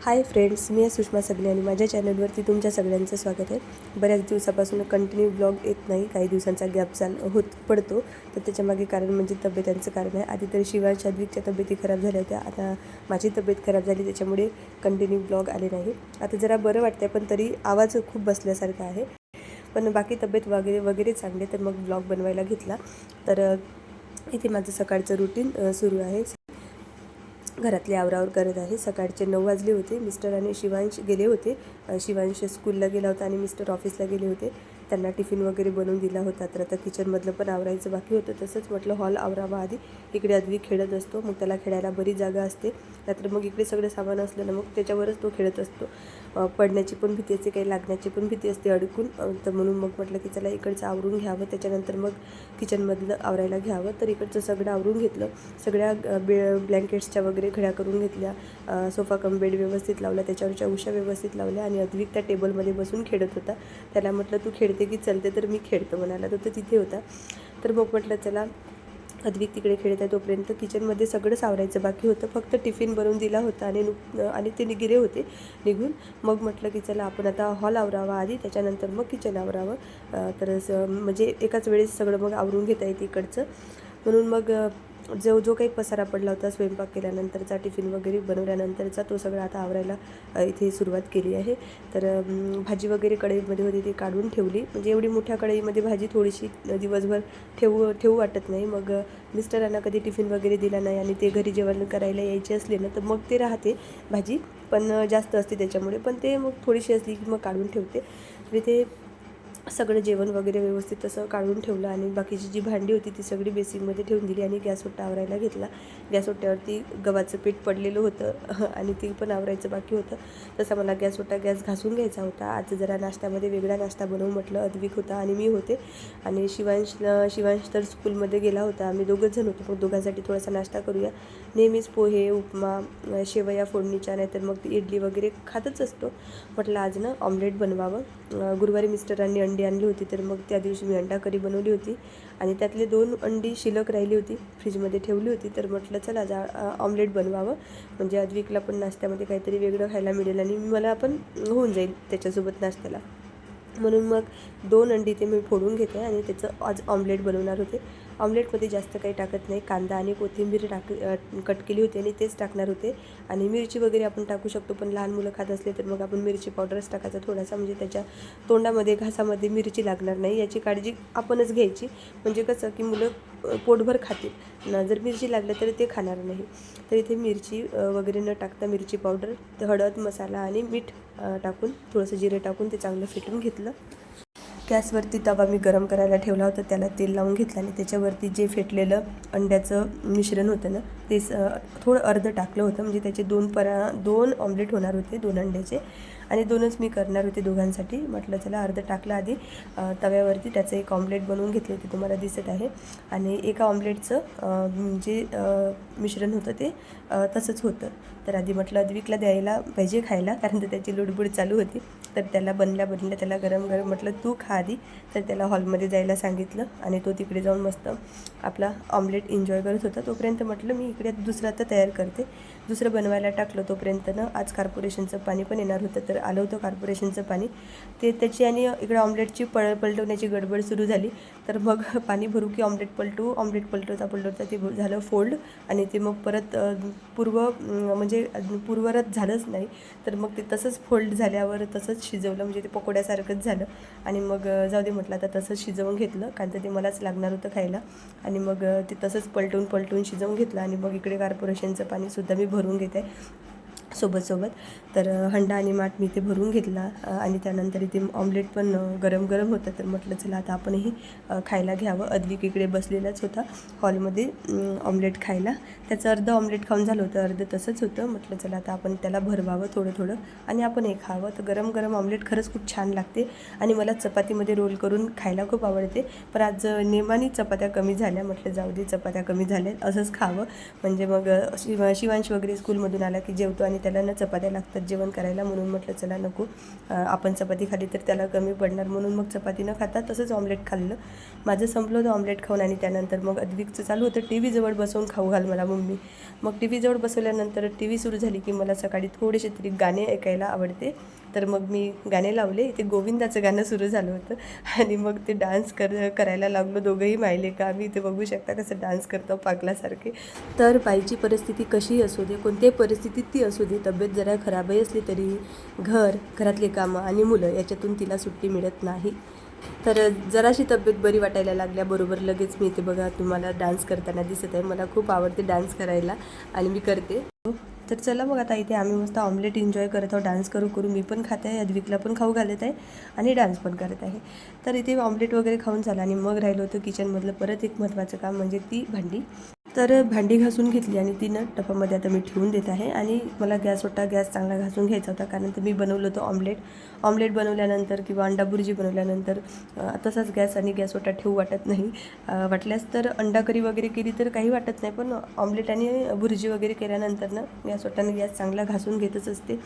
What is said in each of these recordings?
Hi friends मी आहे सुषमा सगळे आणि माझ्या चॅनलवरती तुमच्या सगळ्यांचं स्वागत आहे. बऱ्याच दिवसापासून कंटिन्यू ब्लॉग येत नाही काही दिवसांचा गॅप चाल होत पडतो तर त्याच्यामागे कारण म्हणजे तब्येतांचं कारण आहे. आधी तर शिवाय शाद्विकच्या तब्येती खराब झाल्या होत्या आता माझी तब्येत खराब झाली त्याच्यामुळे कंटिन्यू ब्लॉग आले नाही. आता जरा बरं वाटतं पण तरी आवाज खूप बसल्यासारखा आहे. पण बाकी तब्येत वगैरे वगैरे चांगले तर मग ब्लॉग बनवायला घेतला. तर इथे माझं सकाळचं रुटीन सुरू आहे. घरातली आवरावर करत आहे. सकाळचे नऊ वाजले होते. मिस्टर आणि शिवांश गेले होते. शिवांश स्कूलला गेला होता आणि मिस्टर ऑफिसला गेले होते. त्यांना टिफिन वगैरे बनवून दिला होता. तर आता किचनमधलं पण आवरायचं बाकी होतं. तसंच म्हटलं हॉल आवरावा आधी. इकडे आधी खेळत असतो. मग त्याला खेळायला बरी जागा असते. नाहीतर मग इकडे सगळं सामान असलं ना मग त्याच्यावरच तो खेळत असतो. पडण्याची पण भीती असते काही लागण्याची पण भीती असते अडकून. तर म्हणून मग म्हटलं की चला इकडचं आवरून घ्यावं. त्याच्यानंतर मग किचनमधलं आवरायला घ्यावं. तर इकडचं सगळं आवरून घेतलं. सगळ्या बे ब्लँकेट्सच्या वगैरे घड्या करून घेतल्या. सोफा कम बेड व्यवस्थित लावला. त्याच्यावरच्या उशा व्यवस्थित लावल्या. आणि अद्विक त्या टेबलमध्ये बसून खेळत होता. त्याला म्हटलं तू खेळ म्हणते की चलते तर मी खेळतो म्हणाला तर तो तिथे होता. तर मग म्हटलं चला अद्विक तिकडे खेळत आहे तोपर्यंत किचनमध्ये सगळंच आवरायचं बाकी होतं. फक्त टिफिन बनवून दिला होता आणि नुक आणि ते निगिरे होते निघून. मग म्हटलं की चला आपण आता हॉल आवरावा आधी त्याच्यानंतर मग किचन आवरावं. तर म्हणजे एकाच वेळेस सगळं मग आवरून घेता येते इकडचं. म्हणून मग जो जो काही पसारा पडला होता स्वयंपाक केल्यानंतरचा टिफिन वगैरे बनवल्यानंतरचा तो सगळा आता आवरायला इथे सुरुवात केली आहे. तर भाजी वगैरे कढईमध्ये होती ती काढून ठेवली. म्हणजे एवढी मोठ्या कढईमध्ये भाजी थोडीशी दिवसभर ठेवू ठेवू वाटत नाही. मग मिस्टरांना कधी टिफिन वगैरे दिला नाही आणि ते घरी जेवण करायला यायचे असले ना तर मग ते राहते भाजी. पण जास्त असते त्याच्यामुळे. पण ते मग थोडीशी असली की मग काढून ठेवते. तरी ते सगळं जेवण वगैरे व्यवस्थित तसं काढून ठेवलं आणि बाकीची जी भांडी होती ती सगळी बेसिनमध्ये ठेवून दिली आणि गॅस ओट्टा आवरायला घेतला. गॅस ओट्ट्यावरती गव्हाचं पीठ पडलेलं होतं आणि ते पण आवरायचं बाकी होतं. तसा मला गॅस ओट्टा गॅस घासून घ्यायचा होता. आज जरा नाश्त्यामध्ये वेगळा नाश्ता बनवू म्हटलं अद्विक होता आणि मी होते. आणि शिवांश शिवांश तर स्कूलमध्ये गेला होता. आम्ही दोघंच जण होतो. मग दोघांसाठी थोडासा नाश्ता करूया. नेहमीच पोहे उपमा शेवया फोडणीच्या नाहीतर मग ती इडली वगैरे खातच असतो. म्हटलं आज ना ऑमलेट बनवावं. गुरुवारी मिस्टरांनी अंडी आणली होती तर मग त्या दिवशी मी अंडा करी बनवली होती. आणि त्यातले दोन अंडी शिल्लक राहिली होती फ्रीजमध्ये ठेवली होती. तर म्हटलं चला जा ऑमलेट बनवावं. म्हणजे अद्विकला पण नाश्त्यामध्ये काहीतरी वेगळं खायला मिळेल आणि मला पण होऊन जाईल त्याच्यासोबत नाश्त्याला. म्हणून मग दोन अंडी ते मी फोडून घेते आणि त्याचं आज ऑमलेट बनवणार होते. ऑमलेटमध्ये जास्त काही टाकत नाही. कांदा आणि कोथिंबीर टाक कट केली होती आणि तेच टाकणार होते. आणि मिरची वगैरे आपण टाकू शकतो पण लहान मुलं खात असले तर मग आपण मिरची पावडरच टाकायचा थोडासा म्हणजे त्याच्या तोंडामध्ये घासामध्ये मिरची लागणार नाही. याची काळजी आपणच घ्यायची. म्हणजे कसं की मुलं पोटभर खातील. ना जर मिरची लागलं तर ते खाणार नाही. तर इथे मिरची वगैरे न टाकता मिरची पावडर हळद मसाला आणि मीठ टाकून थोडंसं जिरे टाकून ते चांगलं फेटून घेतलं. गॅसवरती तवा मी गरम करायला ठेवला होता त्याला तेल लावून घेतलं आणि त्याच्यावरती जे फेटलेलं अंड्याचं मिश्रण होतं ना ते स थोडं अर्धं टाकलं होतं म्हणजे त्याचे दोन परा दोन ऑमलेट होणार होते दोन अंड्याचे. आणि दोनच मी करणार होते दोघांसाठी म्हटलं चला अर्धं टाकलं आधी. तव्यावरती त्याचं एक ऑमलेट बनवून घेतले होते तुम्हाला दिसत आहे. आणि एका ऑमलेटचं जे मिश्रण होतं ते तसंच होतं. तर आधी म्हटलं अद्विकला द्यायला पाहिजे खायला कारण तर त्याची लुडबुड चालू होती. तर त्याला बनल्या बनल्या त्याला गरम गरम म्हटलं तू खा आधी. तर त्याला हॉलमध्ये जायला सांगितलं आणि तो तिकडे जाऊन मस्त आपला ऑमलेट एन्जॉय करत होता. तोपर्यंत म्हटलं मी इकडे दुसरा आता तयार करते. दुसरं बनवायला टाकलं तोपर्यंत ना आज कॉर्पोरेशनचं पाणी पण येणार होतं तर आलं होतं कॉर्पोरेशनचं पाणी. ते त्याची आणि इकडं ऑमलेटची पळ पलटवण्याची गडबड सुरू झाली. तर मग पाणी भरू की ऑमलेट पलटू ऑमलेट पलटवता पलटवता ते झालं फोल्ड आणि ते मग परत पूर्व म्हणजे पूर्वरत झालंच नाही. तर मग ते तसंच फोल्ड झाल्यावर तसंच शिजवलं म्हणजे ते पकोड्यासारखंच झालं. आणि मग जाऊ दे म्हटलं आता तसंच शिजवून घेतलं कारण तर ते मलाच लागणार होतं खायला. आणि मग ते तसंच पलटून पलटून शिजवून घेतलं आणि मग इकडे कॉर्पोरेशनचं पाणीसुद्धा मी भरून घेते. सोबत सोबत तर हंडा आणि माठ मी ते भरून घेतला आणि त्यानंतर इथे ऑमलेट पण गरम गरम होतं. तर म्हटलं चला आता आपणही खायला घ्यावं. अद्विक इकडे बसलेलाच होता हॉलमध्ये ऑमलेट खायला. त्याचं अर्धं ऑमलेट खाऊन झालं होतं अर्धं तसंच होतं. म्हटलं चला आता आपण त्याला भरवावं थोडं थोडं आणि आपण हे खावं. तर गरम गरम ऑमलेट खरंच खूप छान लागते आणि मला चपातीमध्ये रोल करून खायला खूप आवडते. पण आज नेमानी चपात्या कमी झाल्या. म्हटलं जाऊ दे चपात्या कमी झाल्या असंच खावं. म्हणजे मग शिवांश वगैरे स्कूलमधून आला की जेवतो आणि त्याला ना चपात्या लागतात जेवण करायला म्हणून म्हटलं चला नको. आपण चपाती खाली तर त्याला कमी पडणार. म्हणून मग चपाती न खाता तसंच ऑमलेट खाल्लं. माझं संपलं होतं ऑमलेट खाऊन आणि त्यानंतर मग अद्विकचं चालू होतं. टी व्हीजवळ बसवून खाऊ घाल मला मम्मी. मग टी व्हीजवळ बसवल्यानंतर टी व्ही सुरू झाली की मला सकाळी थोडेसे तरी गाणे ऐकायला आवडते. तर मग मी गाणे लावले. ते गोविंदाचं गाणं सुरू झालं होतं. आणि मग ते डान्स कर करायला लागलो. दोघंही माहिले का? आम्ही इथे बघू शकता कसं डान्स करतो पागलासारखे. तर बाईची परिस्थिती कशी असू दे कोणत्याही परिस्थितीत ती असू दे. तब्येत जरा खराबही असली तरी घर घरातले कामं आणि मुलं याच्यातून तिला सुट्टी मिळत नाही. तर जराशी तब्येत बरी वाटायला लागल्याबरोबर लगेच मी इथे बघा तुम्हाला डान्स करताना दिसत आहे. मला खूप आवडते डान्स करायला. आणि मी करते. तर चला मग आता इथे आम्ही मस्त ऑमलेट एन्जॉय करत आहोत. डान्स करू करू. मी पण खात आहे. अद्विकला पण खाऊ घालत आहे. आणि डान्स पण करत आहे. तर इथे ऑमलेट वगैरे खाऊन झालं आणि मग राहिलो होतं किचनमधलं परत एक महत्त्वाचं काम म्हणजे ती भांडी. तर भांडी घासून घेतली आणि ती ना टपामध्ये आता मी ठेवून देत आहे. आणि मला गॅस होता गॅस चांगला घासून घ्यायचा होता कारण तर मी बनवलं होतं ऑमलेट. ऑमलेट बनवल्यानंतर किंवा अंडा बुर्जी बनवल्यानंतर तसाच गॅस आणि गॅस ओटा ठेवू वाटत नाही. वाटल्यास तर अंडा करी वगैरे केली तर काही वाटत नाही पण ऑमलेट आणि भुर्जी वगैरे केल्यानंतर ना गॅस ओटाने गॅस चांगला घासून घेतच असते.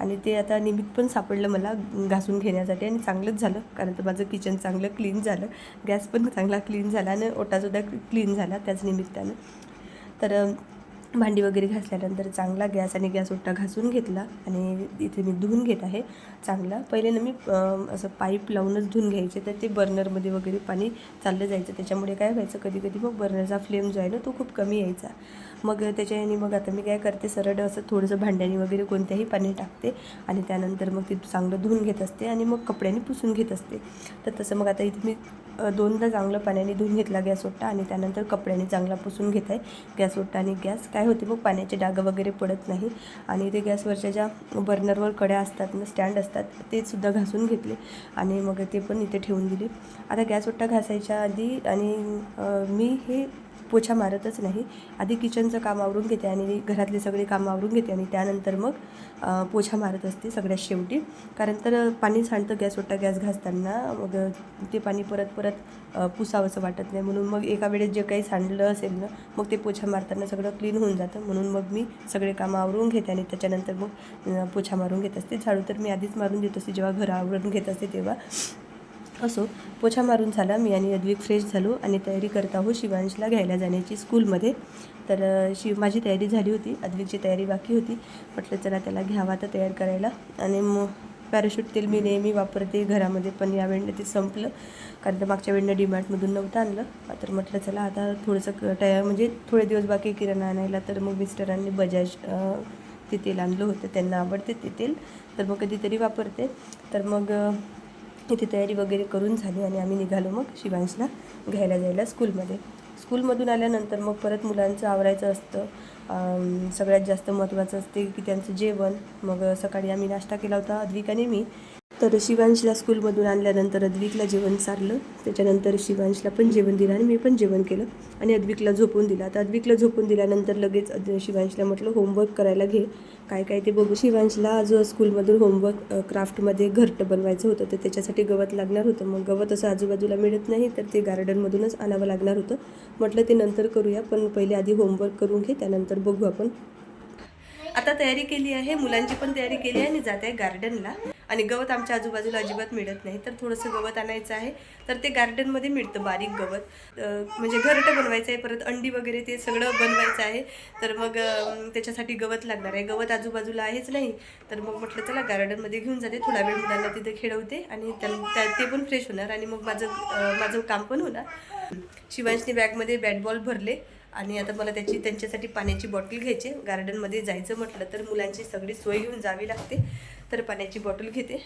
आणि ते आता निमित्त पण सापडलं मला घासून घेण्यासाठी आणि चांगलंच झालं. कारण तर माझं किचन चांगलं क्लीन झालं. गॅस पण चांगला क्लीन झाला आणि ओटासुद्धा क्लीन झाला त्याच निमित्तानं. तर भांडी वगैरे घासल्यानंतर चांगला गॅस आणि गॅस ओटा घासून घेतला आणि इथे मी धुवून घेत आहे चांगला. पहिले ना मी असं पाईप लावूनच धुवून घ्यायचे तर ते बर्नरमध्ये वगैरे पाणी चाललं जायचं. त्याच्यामुळे काय व्हायचं कधी कधी मग बर्नरचा फ्लेम जो आहे ना तो खूप कमी यायचा. मग त्याच्याने मग आता मी काय करते सरळ असं थोडंसं भांड्याने वगैरे कोणत्याही पाणी टाकते आणि त्यानंतर मग ते चांगलं धुवून घेत असते आणि मग कपड्याने पुसून घेत असते. तर तसं मग आता इथे मी दोनदा चांगलं पाण्याने धुवून घेतला गॅस ओट्टा आणि त्यानंतर कपड्याने चांगला पुसून घेत आहे. गॅस ओट्टा आणि गॅस काय होते मग पाण्याचे डाग वगैरे पडत नाही आणि ते गॅसवरच्या ज्या बर्नरवर कड्या असतात ना स्टँड असतात ते सुद्धा घासून घेतले. आणि मग ते पण इथे ठेवून दिले. आता गॅस ओट्टा घासायच्या आधी आणि मी हे पोछा मारतच नाही. आधी किचनचं काम आवरून घेते आणि घरातले सगळे काम आवरून घेते आणि त्यानंतर मग पोछा मारत असते सगळ्यात शेवटी. कारण तर पाणी सांडतं गॅस ओट्टा गॅस घासताना मग ते पाणी परत परत पुसावंसं वाटत नाही. म्हणून मग एका वेळेस जे काही सांडलं असेल ना मग ते पोछा मारताना सगळं क्लीन होऊन जातं. म्हणून मग मी सगळे कामं आवरून घेते आणि त्याच्यानंतर मग पोछा मारून घेत असते. झाडू तर मी आधीच मारून देत असते. जेव्हा घर आवरून घेत असते तेव्हा. असो पोछा मारून झाला मी आणि अद्विक फ्रेश झालो आणि तयारी करत आहोत शिवांशला घ्यायला जाण्याची स्कूलमध्ये तर शिव माझी तयारी झाली होती अद्विकची तयारी बाकी होती. म्हटलं चला त्याला घ्यावा तर तयार करायला. आणि मग पॅराशूट तेल मी नेहमी वापरते घरामध्ये पण या वेळेला ते संपलं. कारण तर मागच्या वेळेनं डीमार्टमधून नव्हतं आणलं. तर म्हटलं चला आता थोडंसं क- म्हणजे थोडे दिवस बाकी किराणा आणायला. तर मग मिस्टरांनी बजाज ते तेल आणलं होतं. त्यांना आवडते ते तेल. तर मग कधीतरी वापरते. तर मग इथे तयारी वगैरे करून झाली आणि आम्ही निघालो मग शिवांशला घ्यायला जायला स्कूलमध्ये. स्कूलमधून आल्यानंतर मग परत मुलांचं आवरायचं असतं. सगळ्यात जास्त महत्त्वाचं असते की त्यांचं जेवण. मग सकाळी आम्ही नाश्ता केला होता अद्विकाने मी. तर शिवांशला स्कूलमधून आणल्यानंतर अद्विकला जेवण सारलं. त्याच्यानंतर शिवांशला पण जेवण दिलं आणि मी पण जेवण केलं. आणि अद्विकला झोपून दिलं. तर अद्विकला झोपून दिल्यानंतर लगेच अद- शिवांशला म्हटलं होमवर्क करायला घे. काय काय ते बघू. शिवांशला जो स्कूलमधून होमवर्क क्राफ्टमध्ये घरटं बनवायचं होतं. तर त्याच्यासाठी गवत लागणार होतं. मग गवत असं आजूबाजूला मिळत नाही तर ते गार्डनमधूनच आणावं लागणार होतं. म्हटलं ते नंतर करूया पण पहिले आधी होमवर्क करून घे त्यानंतर बघू आपण. आता तयारी केली आहे. मुलांची पण तयारी केली आहे आणि जात आहे गार्डनला. आणि गवत आमच्या आजूबाजूला अजिबात मिळत नाही. तर थोडंसं गवत आणायचं आहे. तर ते गार्डनमध्ये मिळतं बारीक गवत. म्हणजे घरटं बनवायचं आहे परत अंडी वगैरे ते सगळं बनवायचं आहे. तर मग त्याच्यासाठी गवत लागणार आहे. गवत आजूबाजूला आहेच नाही. तर मग म्हटलं चला गार्डनमध्ये घेऊन जाते. थोडा वेळ मुलांना तिथे खेळवते आणि त्या ते पण फ्रेश होणार आणि मग माझं माझं काम पण होणार. शिवांशने बॅगमध्ये बॅट बॉल भरले. आणि आता मला त्याची त्यांच्यासाठी पाण्याची बॉटल घ्यायची गार्डनमध्ये जायचं म्हटलं तर मुलांची सगळी सोय घेऊन जावी लागते. तर पाण्याची बॉटल घेते.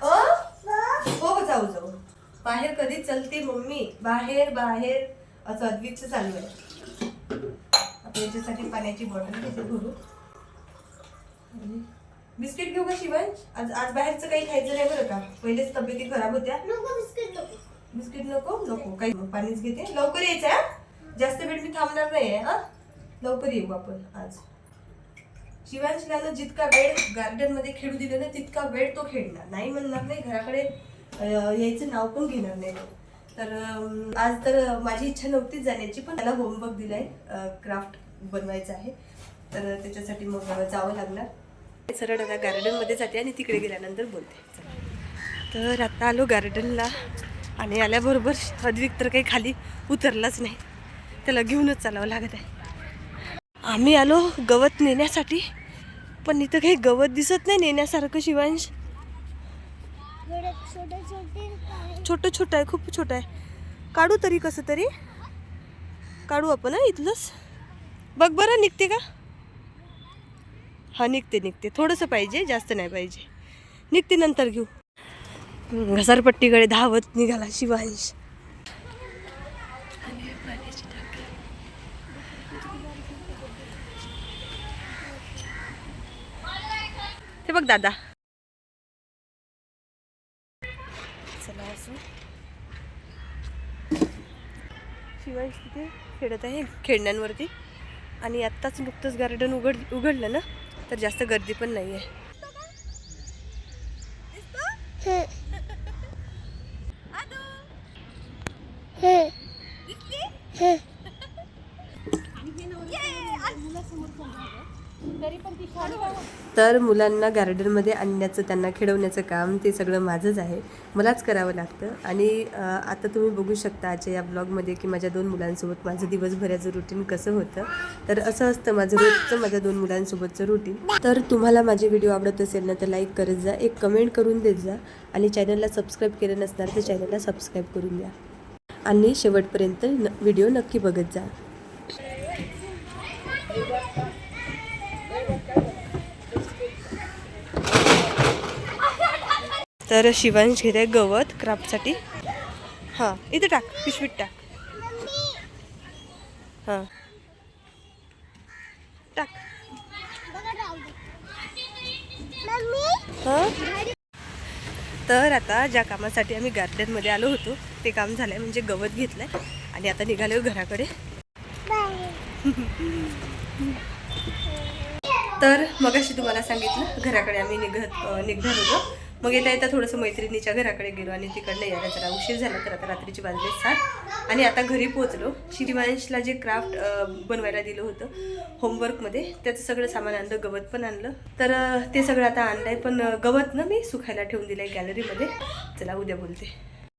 हो हो, जाऊ जाऊ. बाहेर कधी चलते मम्मी? बाहेर बाहेर. असं अद्वितचं चालू आहे. आता याच्यासाठी पाण्याची बॉटल घेते भरू. बिस्किट घेऊ का शिवांश? आज आज बाहेरचं काही खायचं नाही बरं का? पहिलेच तब्येती खराब होत्या. बिस्किट बिस्किट नको नको काही पाणीच घेते. लवकर यायचं आहे जास्त वेळ मी थांबणार नाही आहे हा? लवकर येऊ आपण आज. शिवांशला जितका वेळ गार्डनमध्ये खेळू दिलं ना तितका वेळ तो खेळणार. नाही म्हणणार नाही घराकडे यायचं नाव पण घेणार नाही तर आज तर माझी इच्छा नव्हतीच जाण्याची पण त्याला होमवर्क दिलाय क्राफ्ट बनवायचं आहे. तर त्याच्यासाठी मग जावं लागणार. सरळ आता गार्डनमध्ये जाते आणि तिकडे गेल्यानंतर बोलते. तर आता आलो गार्डनला आणि आल्याबरोबर अद्विक तर काही खाली उतरलाच नाही. त्याला घेऊनच चालावं लागत आहे. आम्ही आलो गवत नेण्यासाठी पण इथं काही गवत दिसत नाही नेण्यासारखं शिवांश. छोटं छोटं आहे खूप छोटं आहे. काढू तरी कसं तरी. काढू आपण इथलंच. बघ बरं निघते का? हा निघते निघते. थोडंसं पाहिजे जास्त नाही पाहिजे. निघते नंतर घेऊ. घसारपट्टीकडे धावत निघाला शिवांश. आणि ते बघ दादा. चला असं. शिवांश तिथे खेळत आहे खेळण्यांवरती. आणि आत्ताच नुकतंच गार्डन उघड उघडलं ना तर जास्त गर्दी पण नाही आहे तर मुलांना गार्डनमध्ये आणण्याचं त्यांना खेळवण्याचं काम ते सगळं माझंच आहे. मलाच करावं लागतं. आणि आता तुम्ही बघू शकता आजच्या या ब्लॉगमध्ये की माझ्या दोन मुलांसोबत माझं दिवसभराचं रुटीन कसं होतं. तर असं असतं माझं रोजचं माझ्या दोन मुलांसोबतचं रुटीन तर तुम्हाला माझे व्हिडिओ आवडत असेल ना तर लाईक करत जा. एक कमेंट करून देत जा. आणि चॅनलला सबस्क्राईब केलं नसणार तर चॅनलला सबस्क्राईब करून द्या. आणि शेवटपर्यंत न व्हिडिओ नक्की बघत जा. तर शिवांश घेत गवत क्राफ्टसाठी. हां इथे टाक पिशवीत टाक. हां. टाक. हां? तर आता ज्या कामासाठी आम्ही गार्डनमध्ये आलो होतो ते काम झालंय म्हणजे गवत घेतलंय आणि आता निघालो घराकडे. तर मगाशी तुम्हाला सांगितलं घराकडे आम्ही निघत निघणार होतो. मग येता येता थोडंसं मैत्रिणीच्या घराकडे गेलो आणि तिकडनं यायला जरा उशीर झाला तर आता रात्रीची वाजले सात. आणि आता घरी पोहोचलो. श्रीवांशला जे क्राफ्ट बनवायला दिलं होतं होमवर्कमध्ये त्याचं सगळं सामान आणलं गवत पण आणलं. तर ते सगळं आता आणलं आहे पण गवत ना मी सुखायला ठेवून दिलं आहे गॅलरीमध्ये चला उद्या बोलते.